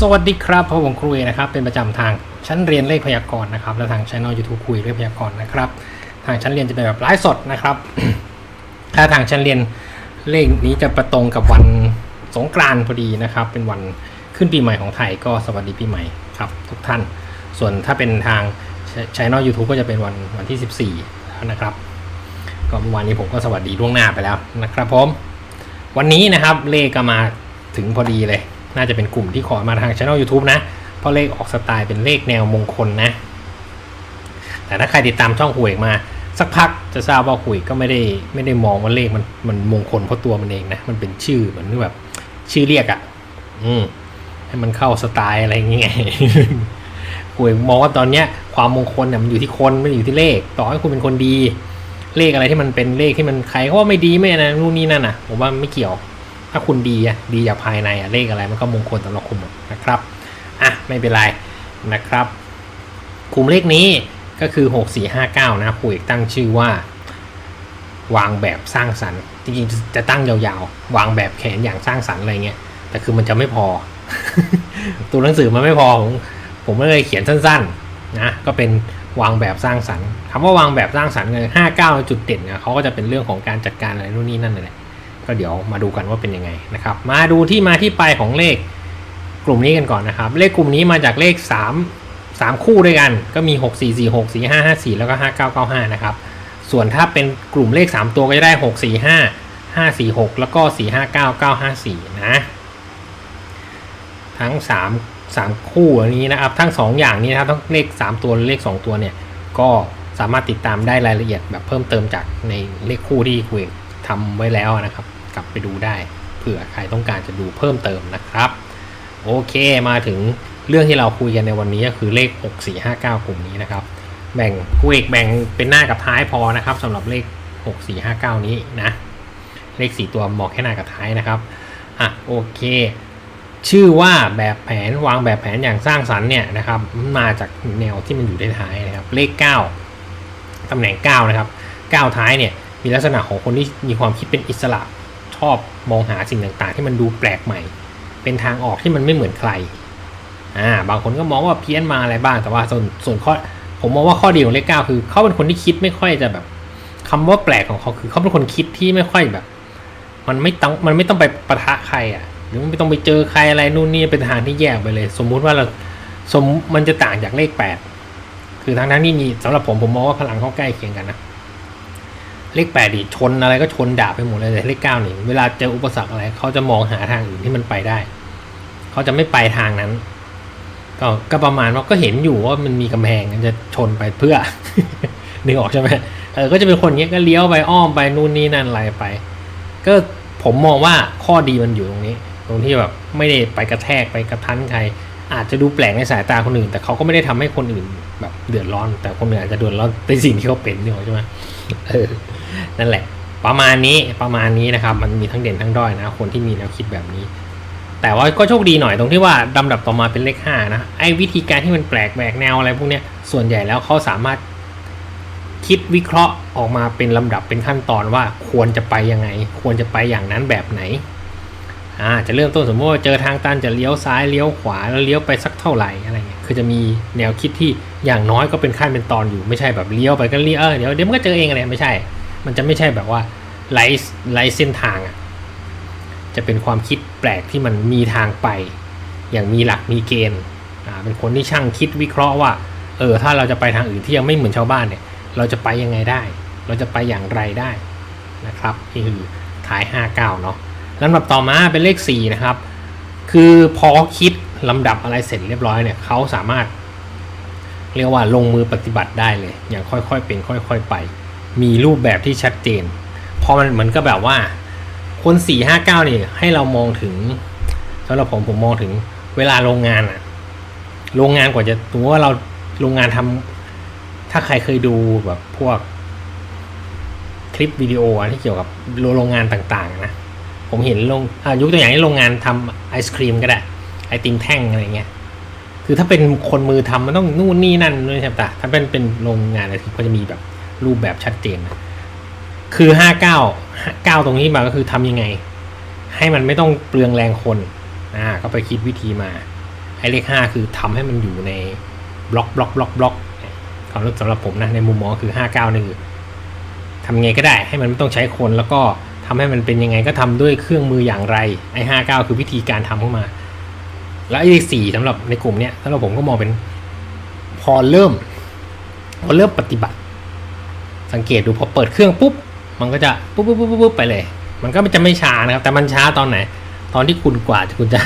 สวัสดีครับพ่อผมครูเอนะครับ เป็นประจำทางชั้นเรียนเลขพยากรณ์นะครับ และทางช่องยูทูบคุยเลขพยากรณ์นะครับ ทางชั้นเรียนจะเป็นแบบไลฟ์สดนะครับ ถ้าทางชั้นเรียนเลขนี้จะประตรงกับวันสงกรานต์พอดีนะครับ เป็นวันขึ้นปีใหม่ของไทยก็สวัสดีปีใหม่ครับ ทุกท่าน ส่วนถ้าเป็นทางช่องยูทูบก็จะเป็นวันวันที่ 14แล้วนะครับ ก็เมื่อวานนี้ผมก็สวัสดีล่วงหน้าไปแล้วนะครับผม วันนี้นะครับเลขก็มาถึงพอดีเลย น่าจะเป็นกลุ่มที่ขอมาทางช่อง YouTube นะ เพราะเลขออกสไตล์เป็นเลขแนวมงคลนะ แต่ถ้าใครติดตามช่องหวยมา สักพักจะทราบว่าหวยก็ไม่ได้ไม่ได้มองว่าเลขมันมันมงคลเพราะตัวมันเองนะ มันเป็นชื่อเหมือนแบบชื่อเรียกอะ่ะ อืมให้มันเข้าสไตล์อะไรอย่างเงี้ยหวยมองว่าตอนเนี้ยความมงคลเนี่ยมันอยู่ที่คนไม่ได้อยู่ที่เลข ต่อให้คุณเป็นคนดี เลขอะไรที่มันเป็นเลขที่มันใครเขาว่าไม่ดีไม่นะนู่นนี่นั่นอะ ผมว่าไม่เกี่ยว ถ้าคุณดีอะดีจากภายในอะเลขอะไรมันก็มงคลสำหรับคุณหมดนะครับอะไม่เป็นไรนะครับกลุ่มเลขนี้ก็คือ 6459 นะคุยตั้งชื่อว่า วางแบบสร้างสรรค์จริงๆจะตั้งยาวๆ วางแบบแขนอย่างสร้างสรรค์อะไรเงี้ยแต่คือมันจะไม่พอ ตัวหนังสือมันไม่พอผมผมเลยเขียนสั้นๆนะก็เป็นวางแบบสร้างสรรค์คำว่าวางแบบสร้างสรรค์เลย59จุดเด่นเนี่ยเขาก็จะเป็นเรื่องของการจัดการอะไรนู่นนี่นั่นเลย ก็เดี๋ยวมาดูกันว่าเป็นยังไงนะครับ มาดูที่มาที่ไปของเลขกลุ่มนี้กันก่อนนะครับ เลขกลุ่มนี้มาจากเลข 3 3 คู่ด้วยกัน ก็มี 6 4 4 6 4 5 5 4 แล้วก็ 5 9 9 5 นะครับ ส่วนถ้าเป็นกลุ่มเลข 3 ตัวก็จะได้ 6 4 5 5 4 6 แล้วก็ 4 5 9 9 5 4 นะ ทั้ง 3 3 คู่อันนี้นะครับ ทั้ง 2 อย่างนี้นะครับทั้งเลข 3 ตัวและเลข 2 ตัวเนี่ย ก็สามารถติดตามได้รายละเอียดแบบเพิ่มเติมจากในเลขคู่ที่คุยทำไว้แล้วนะครับ กลับไปดูได้เผื่อใครต้องการจะดูเพิ่มเติมนะครับ โอเคมาถึงเรื่องที่เราคุยกันในวันนี้ก็คือเลข 6459 กลุ่มนี้นะครับ แบ่งกูเอกแบ่งเป็นหน้ากับท้ายพอนะครับสำหรับเลข 6459 นี้นะ เลข 4 ตัวเหมาะแค่หน้ากับท้ายนะครับอะโอเค ชื่อว่าแบบแผนวางแบบแผนอย่างสร้างสรรค์เนี่ยนะครับ มาจากแนวที่มันอยู่ในท้ายนะครับ เลข 9ตำแหน่ง 9 นะครับ 9 ท้ายเนี่ยมีลักษณะของคนที่มีความคิดเป็นอิสระ ชอบมองหาสิ่งต่างๆ ที่มันดูแปลกใหม่ เป็นทางออกที่มันไม่เหมือนใครอ่าบางคนก็มองว่าเพี้ยนมาอะไรบ้างแต่ว่าส่วนส่วนข้อผมมองว่าข้อดีของเลขเก้าคือเขาเป็นคนที่คิดไม่ค่อยจะแบบคำว่าแปลกของเขาคือเขาเป็นคนคิดที่ไม่ค่อยแบบ มันไม่ต้องมันไม่ต้องไปปะทะใครอะ หรือไม่ต้องไปเจอใครอะไรนู่นนี่เป็นทางที่แยกไปเลย สมมุติว่าเราสมมันจะต่างจากเลขแปดคือทางนั้นนี่มีสำหรับผมผมมองว่าพลังเขาใกล้เคียงกันนะ เลขแปดดิชนอะไรก็ชนด่าไปหมดเลยแต่เลขเก้านี่เวลาเจออุปสรรคอะไรเขาจะมองหาทางอื่นที่มันไปได้เขาจะไม่ไปทางนั้น ก็ก็ประมาณว่าก็เห็นอยู่ว่ามันมีกำแพงจะชนไปเพื่อนึกออกใช่ไหมเออก็จะเป็นคนเงี้ยก็เลี้ยวไปอ้อมไปนู่นนี่นั่นอะไรไป ก็ผมมองว่าข้อดีมันอยู่ตรงนี้ ตรงที่แบบไม่ได้ไปกระแทกไปกระทันใคร อาจจะดูแปลกในสายตาคนอื่น แต่เขาก็ไม่ได้ทำให้คนอื่นแบบเดือดร้อน แต่คนอื่นอาจจะเดือดร้อนในสิ่งที่เขาเป็นเนี่ยใช่ไหมเออ นั่นแหละ ประมาณนี้ประมาณนี้นะครับ มันมีทั้งเด่นทั้งด้อยนะ คนที่มีแนวคิดแบบนี้ แต่ว่าก็โชคดีหน่อยตรงที่ว่าลำดับต่อมาเป็นเลขห้านะไอ้วิธีการที่มันแปลกแหวกแนวอะไรพวกเนี้ยส่วนใหญ่แล้วเขาสามารถคิดวิเคราะห์ออกมาเป็นลำดับเป็นขั้นตอนว่าควรจะไปยังไง ควรจะไปอย่างนั้นแบบไหนอ่าจะเริ่มต้นสมมติว่าเจอทางตันจะเลี้ยวซ้ายเลี้ยวขวาแล้วเลี้ยวไปสักเท่าไหร่อะไรเงี้ยคือจะมีแนวคิดที่อย่างน้อยก็เป็นขั้นเป็นตอนอยู่ไม่ใช่แบบเลี้ยวไปก็เลี้ยวเออเดี๋ยวเดี๋ยวมันก็เจอเองอะไรไม่ใช่ มันจะไม่ใช่แบบว่าไร้ไร้เส้นทางอะจะเป็นความคิดแปลกที่มันมีทางไป อย่างมีหลักมีเกณฑ์อ่าเป็นคนที่ช่างคิดวิเคราะห์ว่าเออถ้าเราจะไปทางอื่นที่ยังไม่เหมือนชาวบ้านเนี่ย เราจะไปยังไงได้ เราจะไปอย่างไรได้นะครับนี่คือท้าย 59 เนาะลำดับต่อมาเป็นเลข 4 นะครับ คือพอคิดลำดับอะไรเสร็จเรียบร้อยเนี่ยเขาสามารถ เรียกว่าลงมือปฏิบัติได้เลย อย่างค่อยๆเป็นค่อย ๆ ไป มีรูปแบบที่ชัดเจน พอมันเหมือนกับแบบว่า คนสี่ห้าเก้านี่ให้เรามองถึงสำหรับผมผมมองถึงเวลาโรงงานอะโรงงานกว่าจะตัวว่าเราโรงงานทำถ้าใครเคยดูแบบพวกคลิปวิดีโอที่เกี่ยวกับโรงงานต่างๆนะผมเห็นโรงอะยกตัวอย่างให้โรงงานทำไอศครีมก็ได้ ไอติมแท่งอะไรเงี้ยคือถ้าเป็นคนมือทำมันต้องนู่นนี่นั่นด้วยใช่ปะถ้าเป็นเป็นโรงงานอะไรที่ก็จะมีแบบ รูปแบบชัดเจน คือห้าเก้าเก้าตรงนี้มาก็คือทำยังไง ให้มันไม่ต้องเปลืองแรงคนอ่าก็ไปคิดวิธีมาไอ้เลขห้าคือทำให้มันอยู่ในบล็อกบล็อกบล็อกบล็อกความรู้สำหรับผมนะในมุมมองคือห้าเก้านี่คือทำไงก็ได้ให้มันไม่ต้องใช้คนแล้วก็ทำให้มันเป็นยังไงก็ทำด้วยเครื่องมืออย่างไรไอ้ห้าเก้าคือวิธีการทำเข้ามา แล้วไอ้เลขสี่สำหรับในกลุ่มเนี้ยสำหรับผมก็มองเป็น พอเริ่ม พอเริ่มปฏิบัติ สังเกตดูพอเปิดเครื่องปุ๊บ มันก็จะปุ๊บปุ๊บปุ๊บปุ๊บไปเลย มันก็จะไม่ช้านะครับ แต่มันช้าตอนไหน ตอนที่คุณกว่าคุณจะ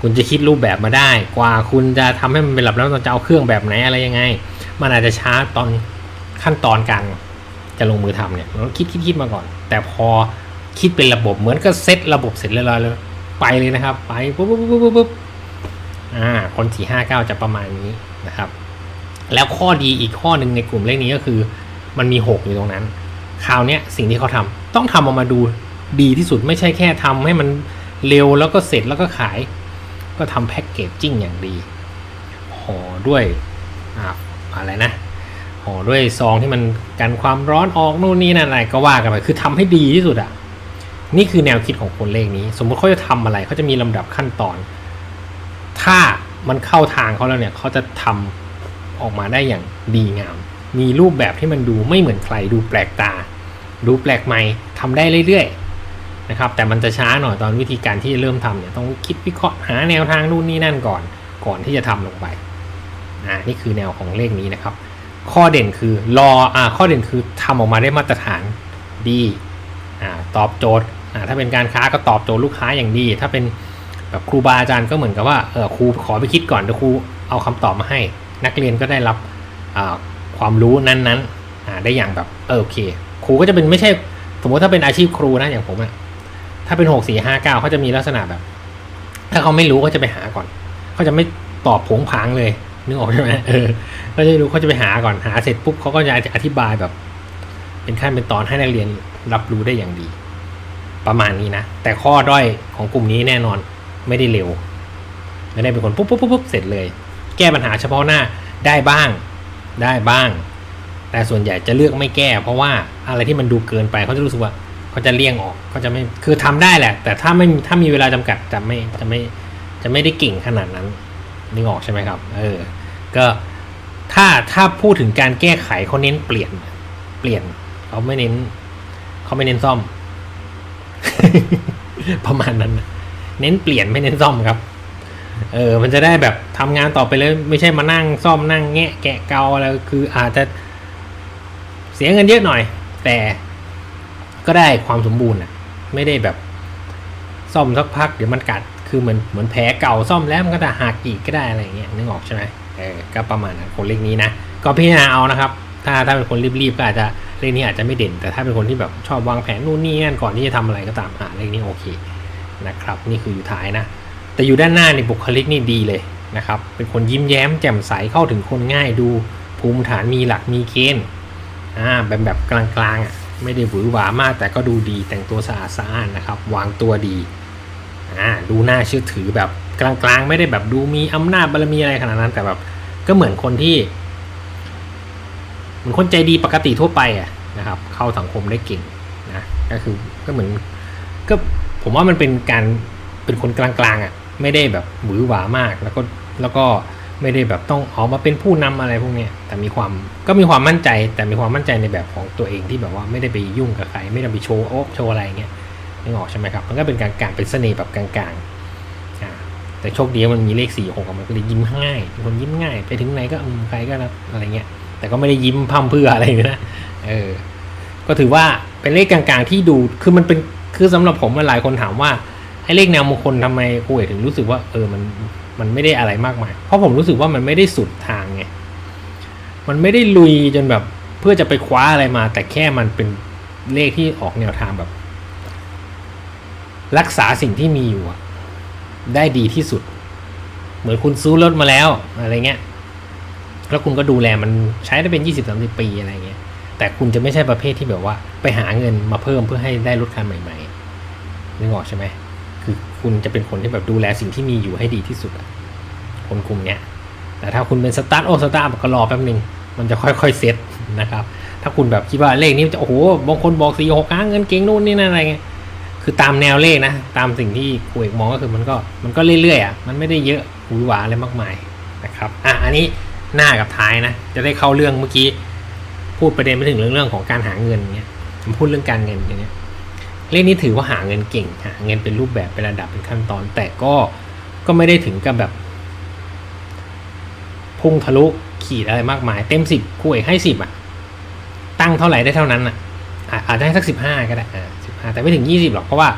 คุณจะคิดรูปแบบมาได้ กว่าคุณจะทำให้มันเป็นระบบแล้วตอนจะเอาเครื่องแบบไหนอะไรยังไง มันอาจจะช้าตอนขั้นตอนการจะลงมือทำเนี่ยเราคิดคิดคิดมาก่อน แต่พอคิดเป็นระบบเหมือนก็เซตระบบเสร็จเรียบร้อยเลยไปเลยนะครับ ไปปุ๊บปุ๊บปุ๊บปุ๊บปุ๊บอ่าคนสี่ห้าเก้าจะประมาณนี้นะครับ แล้วข้อดีอีกข้อหนึ่งในกลุ่มเลขนี้ก็คือ มันมีหกอยู่ตรงนั้น คราวนี้สิ่งที่เขาทำต้องทำออกมาดูดีที่สุดไม่ใช่แค่ทำให้มันเร็วแล้วก็เสร็จแล้วก็ขาย ก็ทำแพ็กเกจจิ้งอย่างดีห่อด้วยอ่าอะไรนะห่อด้วยซองที่มันกันความร้อนออกนู่นนี่นั่นอะไรก็ว่ากันไปคือทำให้ดีที่สุดอะนี่คือแนวคิดของคนเลขนี้ สมมติเขาจะทำอะไรเขาจะมีลำดับขั้นตอน ถ้ามันเข้าทางเขาแล้วเนี่ยเขาจะทำออกมาได้อย่างดีงาม มีรูปแบบที่มันดูไม่เหมือนใครดูแปลกตา ดูแปลกใหม่ทำได้เรื่อยๆนะครับแต่มันจะช้าหน่อยตอนวิธีการที่เริ่มทำเนี่ยต้องคิดวิเคราะห์หาแนวทางนู่นนี่นั่นก่อนก่อนที่จะทำลงไปอ่านี่คือแนวของเลขนี้นะครับ ข้อเด่นคือรออ่าข้อเด่นคือทำออกมาได้มาตรฐานดีอ่าตอบโจทย์อ่าถ้าเป็นการค้าก็ตอบโจทย์ลูกค้าอย่างดี ถ้าเป็นแบบครูบาอาจารย์ก็เหมือนกับว่าเออครูขอไปคิดก่อนเดี๋ยวครูเอาคำตอบมาให้ นักเรียนก็ได้รับอ่า ความรู้นั้นๆได้อย่างแบบเออโอเค ครูก็จะเป็นไม่ใช่ สมมติถ้าเป็นอาชีพครูนะอย่างผมอะถ้าเป็นหกสี่ห้าเก้าเขาจะมีลักษณะแบบ ถ้าเขาไม่รู้เขาจะไปหาก่อนเขาจะไม่ตอบผงผางเลยนึกออกใช่ไหมเออเขาจะรู้เขาจะไปหาก่อนหาเสร็จปุ๊บเขาก็จะอธิบายแบบ เป็นขั้นเป็นตอนให้นักเรียนรับรู้ได้อย่างดี ประมาณนี้นะ แต่ข้อด้อยของกลุ่มนี้แน่นอนไม่ได้เร็วไม่ได้เป็นคนปุ๊บปุ๊บปุ๊บเสร็จเลย แก้ปัญหาเฉพาะหน้าได้บ้าง ได้บ้าง แต่ส่วนใหญ่จะเลือกไม่แก้ เพราะว่าอะไรที่มันดูเกินไปเขาจะรู้สึกว่าเขาจะเลี่ยงออกเขาจะไม่คือทำได้แหละ แต่ถ้าไม่ถ้ามีเวลาจำกัดจะไม่จะไม่จะไม่ได้เก่งขนาดนั้นนึกออกใช่ไหมครับ เออ ก็ถ้าถ้าพูดถึงการแก้ไขเขาเน้นเปลี่ยน เปลี่ยนเขาไม่เน้นเขาไม่เน้นซ่อม ประมาณนั้น เน้นเปลี่ยนไม่เน้นซ่อมครับ เออ มันจะได้แบบทำงานต่อไปเลยไม่ใช่มานั่งซ่อมนั่งแงะแกะเกาอะไรคืออาจจะเสียเงินเยอะหน่อย แต่ก็ได้ความสมบูรณ์อะไม่ได้แบบซ่อมสักพักเดี๋ยวมันกัดคือเหมือนเหมือนแผลเก่าซ่อมแล้วมันก็จะหักอีกก็ได้อะไรเงี้ยนึกออกใช่ไหมเออก็ประมาณนั้นคนเลขนี้นะก็พิจารณาเอานะครับ ถ้าถ้าเป็นคนรีบๆก็อาจจะเลขนี้อาจจะไม่เด่น แต่ถ้าเป็นคนที่แบบชอบวางแผนนู่นนี่นั่นก่อนที่จะทำอะไรก็ตามอ่าเลขนี้โอเคนะครับ นี่คืออยู่ท้ายนะ แต่อยู่ด้านหน้าในบุคลิกนี่ดีเลยนะครับ เป็นคนยิ้มแย้มแจ่มใสเข้าถึงคนง่ายดูภูมิฐานมีหลักมีเกณฑ์อ่าแบบแบบกลางๆอะไม่ได้หวือหวามาก แต่ก็ดูดีแต่งตัวสะอาดสะอ้านนะครับ วางตัวดีอ่าดูน่าเชื่อถือแบบกลางๆ ไม่ได้แบบดูมีอำนาจบารมีอะไรขนาดนั้น แต่แบบก็เหมือนคนที่เหมือนคนใจดีปกติทั่วไปอะนะครับ เข้าสังคมได้เก่งนะก็คือก็เหมือนก็ผมว่ามันเป็นการเป็นคนกลางๆอะ ไม่ได้แบบหวือหวามาก แล้วก็แล้วก็ไม่ได้แบบต้องออกมาเป็นผู้นำอะไรพวกนี้แต่มีความก็มีความมั่นใจ แต่มีความมั่นใจในแบบของตัวเองที่แบบว่าไม่ได้ไปยุ่งกับใคร ไม่ได้ไปโชว์โอ๊บโชว์อะไรเงี้ยนึกออกใช่ไหมครับ มันก็เป็นการการเป็นเสน่ห์แบบกลางๆอ่าแต่โชคดีมันมีเลขสี่หกมันก็เลยยิ้มง่ายคนยิ้มง่าย ไปถึงไหนก็อืมใครก็รับอะไรเงี้ย แต่ก็ไม่ได้ยิ้มพั่มเพื่ออะไรนะเออก็ถือว่าเป็นเลขกลางๆที่ดูคือมันเป็นคือสำหรับผมหลายคนถามว่า อ้เลขแนวมงคลทำไมครูเอกถึงรู้สึกว่าเออมันมันไม่ได้อะไรมากมาย เพราะผมรู้สึกว่ามันไม่ได้สุดทางไง มันไม่ได้ลุยจนแบบเพื่อจะไปคว้าอะไรมา แต่แค่มันเป็นเลขที่ออกแนวทางแบบ รักษาสิ่งที่มีอยู่ได้ดีที่สุด เหมือนคุณซื้อรถมาแล้วอะไรเงี้ย แล้วคุณก็ดูแลมันใช้ได้เป็นยี่สิบสามสิบปีอะไรเงี้ย แต่คุณจะไม่ใช่ประเภทที่แบบว่า ไปหาเงินมาเพิ่มเพื่อให้ได้รถคันใหม่ๆนึกออกใช่ไหม คุณจะเป็นคนที่แบบดูแลสิ่งที่มีอยู่ให้ดีที่สุดคนกลุ่มเนี้ยแต่ถ้าคุณเป็นสตาร์ทโอสตาร์ทก็รอแป๊บนึงมันจะค่อยๆเซ็ตนะครับ ถ้าคุณแบบคิดว่าเลขนี้จะโอ้โหบางคนบอกสี่หกเงินเก่งนู่นนี่นั่นอะไรเงี้ยคือตามแนวเลขนะ ตามสิ่งที่คุยมองก็คือมันก็มันก็เรื่อยๆอะมันไม่ได้เยอะหวือหวาอะไรมากมายนะครับอะอันนี้หน้ากับท้ายนะ จะได้เข้าเรื่องเมื่อกี้ พูดประเด็นไปถึงเรื่องเรื่องของการหาเงินเงี้ยผมพูดเรื่องการเงินอย่างเงี้ย เลขนี้ถือว่าหาเงินเก่งหาเงินเป็นรูปแบบเป็นระดับเป็นขั้นตอน แต่ก็ก็ไม่ได้ถึงกับแบบ พุ่งทะลุขีดอะไรมากมาย เต็มสิบคุยให้สิบอะ ตั้งเท่าไหร่ได้เท่านั้นอะอะอาจจะให้สักสิบห้าก็ได้อ่าสิบห้าแต่ไม่ถึงยี่สิบหรอกเพราะว่า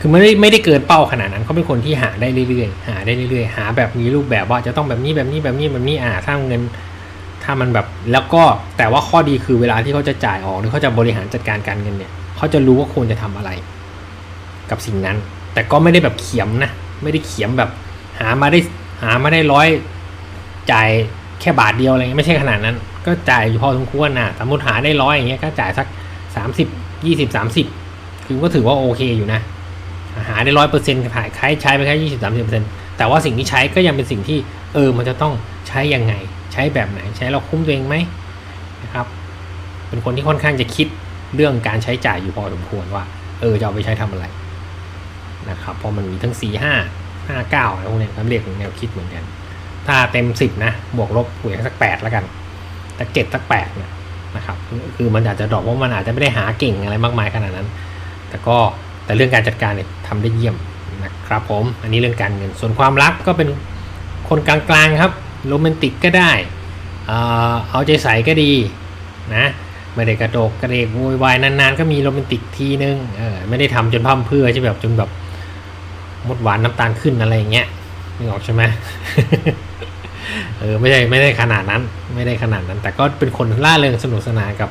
คือไม่ได้ไม่ได้เกินเป้าขนาดนั้นเขาเป็นคนที่หาได้เรื่อยๆหาได้เรื่อยๆหาแบบมีรูปแบบว่าจะต้องแบบนี้แบบนี้แบบนี้แบบนี้อ่าถ้าเงินถ้ามันแบบแล้วก็แต่ว่าข้อดีคือเวลาที่เขาจะจ่ายออกหรือเขาจะบริหารจัดการการเงินเนี่ย เขาจะรู้ว่าควรจะทำอะไร กับสิ่งนั้น แต่ก็ไม่ได้แบบเขียมนะ ไม่ได้เขียมแบบ หามาได้หามาได้ร้อยจ่ายแค่บาทเดียวอะไรเงี้ยไม่ใช่ขนาดนั้น ก็จ่ายอยู่พอสมควรนะสมมติหาได้ร้อยอย่างเงี้ยก็จ่ายสักสามสิบยี่สิบสามสิบคือก็ถือว่าโอเคอยู่นะ หาได้ร้อยเปอร์เซ็นต์ขายใช้ใช้ไปแค่ยี่สิบสามสิบเปอร์เซ็นต์แต่ว่าสิ่งที่ใช้ก็ยังเป็นสิ่งที่เออมันจะต้องใช้ยังไง ใช้แบบไหน ใช้เราคุ้มตัวเองไหมนะครับ เป็นคนที่ค่อนข้างจะคิด เรื่องการใช้จ่ายอยู่พอสมควรว่า เออจะเอาไปใช้ทำอะไรนะครับเพราะมันมีทั้งสี่ห้าห้าเก้าอะไรพวกนี้ครับเรียกแนวคิดเหมือนกัน ถ้าเต็มสิบนะ บวกลบหวยสักแปดแล้วกันสักเจ็ดสักแปดเนี่ยนะครับคือมันอาจจะดรอกเพราะมันอาจจะไม่ได้หาเก่งอะไรมากมายขนาดนั้น แต่ก็แต่เรื่องการจัดการเนี่ยทำได้เยี่ยมนะครับผมอันนี้เรื่องการเงินส่วนความรักก็เป็นคนกลางๆครับโรแมนติกก็ได้อ่อเอาใจใส่ก็ดีนะ ไม่ได้กระโดกกระเดกโวยวายนานๆ ก็มีโรแมนติกทีนึงเออไม่ได้ทำจนพร่ำเพื่อใช่แบบจนแบบมดหวานน้ำตาลขึ้นอะไรอย่างเงี้ยนึกออกใช่ไหมเออไม่ได้ไม่ได้ขนาดนั้น ไม่ได้ขนาดนั้น แต่ก็เป็นคนล่าเริงสนุกสนานกับ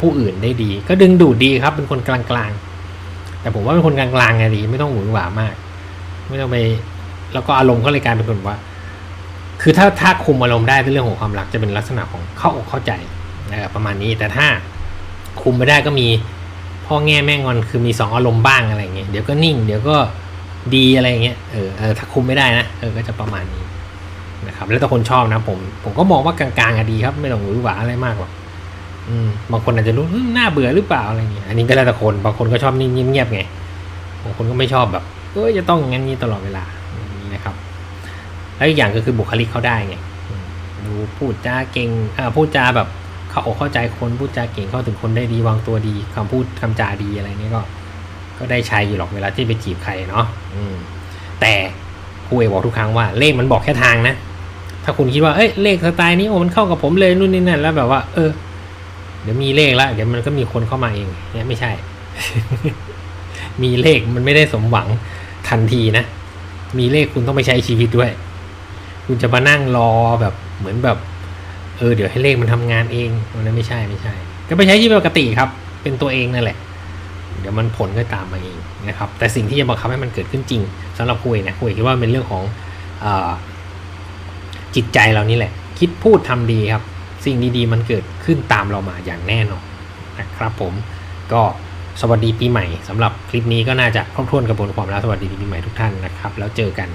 ผู้อื่นได้ดี ก็ดึงดูดดีครับ เป็นคนกลางๆ แต่ผมว่าเป็นคนกลางๆไงดีไม่ต้องหวือหวามาก ไม่ต้องไปแล้วก็อารมณ์ก็เลยกลายเป็นคนว่า คือถ้าถ้าคุมอารมณ์ได้ในเรื่องของความรักจะเป็นลักษณะของเข้าอกเข้าใจ ประมาณนี้แต่ถ้าคุมไม่ได้ก็มีพ่อแง่แม่งอนคือมีสองอารมณ์บ้างอะไรเงี้ยเดี๋ยวก็นิ่ง เดี๋ยวก็ดีอะไรเงี้ยเออเออถ้าคุมไม่ได้นะเออก็จะประมาณนี้นะครับแล้วแต่คนชอบนะผม ผมก็มองว่ากลางๆอะดีครับ ไม่ต้องหวือหวาอะไรมากหรอกอืมบางคนอาจจะรู้เฮ้ยน่าเบื่อหรือเปล่าอะไรเงี้ยอันนี้ก็แล้วแต่คนบางคนก็ชอบนิ่งเงียบๆไงบางคนก็ไม่ชอบแบบเอ้ยจะต้องงั้นนี้ตลอดเวลานะครับ แล้วอีกอย่างก็คือบุคลิกเขาได้ไงดูพูดจาเก่งอ่าพูดจาแบบ เข้าอกเข้าใจคนพูดจาเก่งเข้าถึงคนได้ดีวางตัวดีคำพูดคำจาดีอะไรเงี้ยก็ ก็ได้ใช้อยู่หรอกเวลาที่ไปจีบใครเนาะอืมแต่ครูเอกบอกทุกครั้งว่าเลขมันบอกแค่ทางนะ ถ้าคุณคิดว่าเอ้ยเลขสไตล์นี้โอ้มันเข้ากับผมเลยนู่นนี่นั่นแล้วแบบว่า เออ เดี๋ยวมีเลขแล้วเดี๋ยวมันก็มีคนเข้ามาเองเนี่ยไม่ใช่ มีเลขมันไม่ได้สมหวังทันทีนะมีเลขคุณต้องไปใช้ชีวิตด้วย คุณจะมานั่งรอแบบเหมือนแบบ เออเดี๋ยวให้เลขมันทำงานเองอันนั้นไม่ใช่ไม่ใช่ ก็ไปใช้ชีวิตปกติครับ เป็นตัวเองนั่นแหละ เดี๋ยวมันผลก็ตามมาเองนะครับ แต่สิ่งที่จะบังคับให้มันเกิดขึ้นจริงสำหรับคุยนะคุยคิดว่าเป็นเรื่องของอจิตใจเรานี่แหละ คิดพูดทำดีครับ สิ่งดีๆ มันเกิดขึ้นตามเรามาอย่างแน่นอนนะครับผมก็สวัสดีปีใหม่สำหรับคลิปนี้ก็น่าจะครบถ้วนกระบวนความแล้วสวัสดีปีใหม่ทุกท่านนะครับ แล้วเจอกัน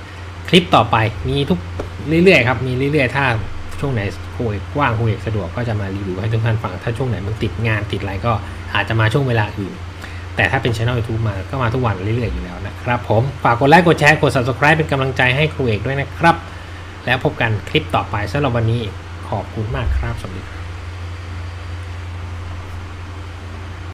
คลิปต่อไปมีทุกเรื่อยๆครับมีเรื่อยๆถ้า ช่วงไหนคุยกว้างคุยสะดวกก็จะมารีวิวให้ทุกท่านฟัง ถ้าช่วงไหนมันติดงานติดอะไรก็อาจจะมาช่วงเวลาอื่น แต่ถ้าเป็นช่องยูทูบมาก็มาทุกวันเรื่อยๆอยู่แล้วนะครับผม ฝากกดไลค์กดแชร์กด Subscribe เป็นกำลังใจให้ครูเอกด้วยนะครับ แล้วพบกันคลิปต่อไปสำหรับวันนี้ขอบคุณมากครับสวัสดีครับ